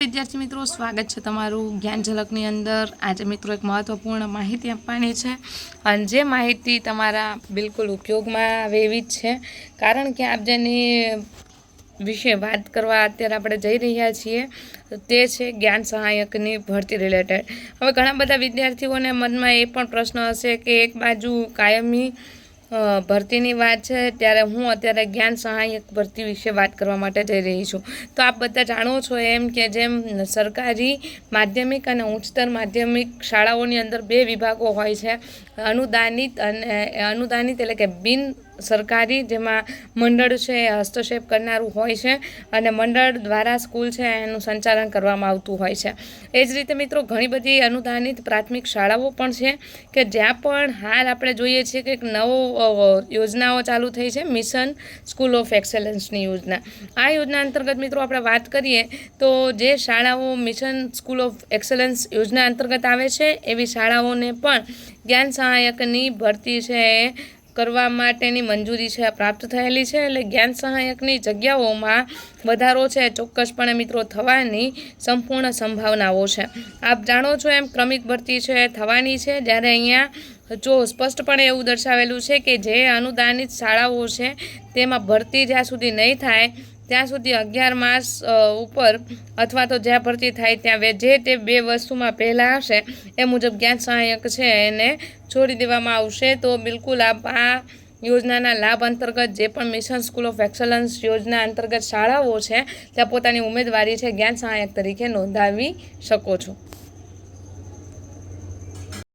વિદ્યાર્થી મિત્રો, સ્વાગત છે તમારું જ્ઞાન ઝલકની અંદર. આજે મિત્રો એક મહત્વપૂર્ણ માહિતી આપવાની છે અને જે માહિતી તમારા બિલકુલ ઉપયોગમાં આવે એવી જ છે. કારણ કે આપ જેની વિશે વાત કરવા અત્યારે આપણે જઈ રહ્યા છીએ, તે છે જ્ઞાન સહાયકની ભરતી રિલેટેડ હવે ઘણા બધા વિદ્યાર્થીઓને મનમાં એ પણ પ્રશ્ન હશે કે એક બાજુ કાયમી ભરતીની વાત છે, ત્યારે હું અત્યારે જ્ઞાન સહાયક ભરતી વિશે વાત કરવા માટે જઈ રહી છું. તો આપ બધા જાણો છો એમ કે જેમ સરકારી માધ્યમિક અને ઉચ્ચતર માધ્યમિક શાળાઓની અંદર બે વિભાગો હોય છે, અનુદાનિત અને અનુદાનિત એટલે કે બિન સરકારી જેમાં મંડળ છે એ હસ્તક્ષેપ કરનારું હોય છે અને મંડળ દ્વારા સ્કૂલ છે, એનું સંચાલન કરવામાં આવતું હોય છે. એ જ રીતે મિત્રો, ઘણી બધી અનુદાનિત પ્રાથમિક શાળાઓ પણ છે કે જ્યાં પણ હાલ આપણે જોઈએ છીએ કે એક નવો યોજનાઓ ચાલુ થઈ છે, મિશન સ્કૂલ ઓફ એક્સેલન્સની યોજના. આ યોજના અંતર્ગત મિત્રો, આપણે વાત કરીએ તો જે શાળાઓ મિશન સ્કૂલ ઓફ એક્સેલન્સ યોજના અંતર્ગત આવે છે, એવી શાળાઓને પણ જ્ઞાન સહાયકની ભરતી છે કરવા માટેની મંજૂરી છે પ્રાપ્ત થયેલી છે એટલે જ્ઞાન સહાયકની જગ્યાઓમાં વધારો છે, ચોક્કસપણે મિત્રો થવાની સંપૂર્ણ સંભાવનાઓ છે. આપ જાણો છો એમ ક્રમિક ભરતી છે, થવાની છે, જ્યારે અહીંયા જો સ્પષ્ટપણે એવું દર્શાવેલું છે કે જે અનુદાનિત શાળાઓ છે, તેમાં ભરતી જ્યાં સુધી નહીં થાય ત્યાં સુધી અગિયાર માસ ઉપર અથવા તો જ્યાં ભરતી થાય ત્યાં જે તે બે વસ્તુમાં પહેલાં હશે એ મુજબ જ્ઞાન સહાયક છે, એને છોડી દેવામાં આવશે. તો બિલકુલ આપ આ યોજનાના લાભ અંતર્ગત જે પણ મિશન સ્કૂલ ઓફ એક્સલન્સ યોજના અંતર્ગત શાળાઓ છે, ત્યાં પોતાની ઉમેદવારી છે, જ્ઞાન સહાયક તરીકે નોંધાવી શકો છો.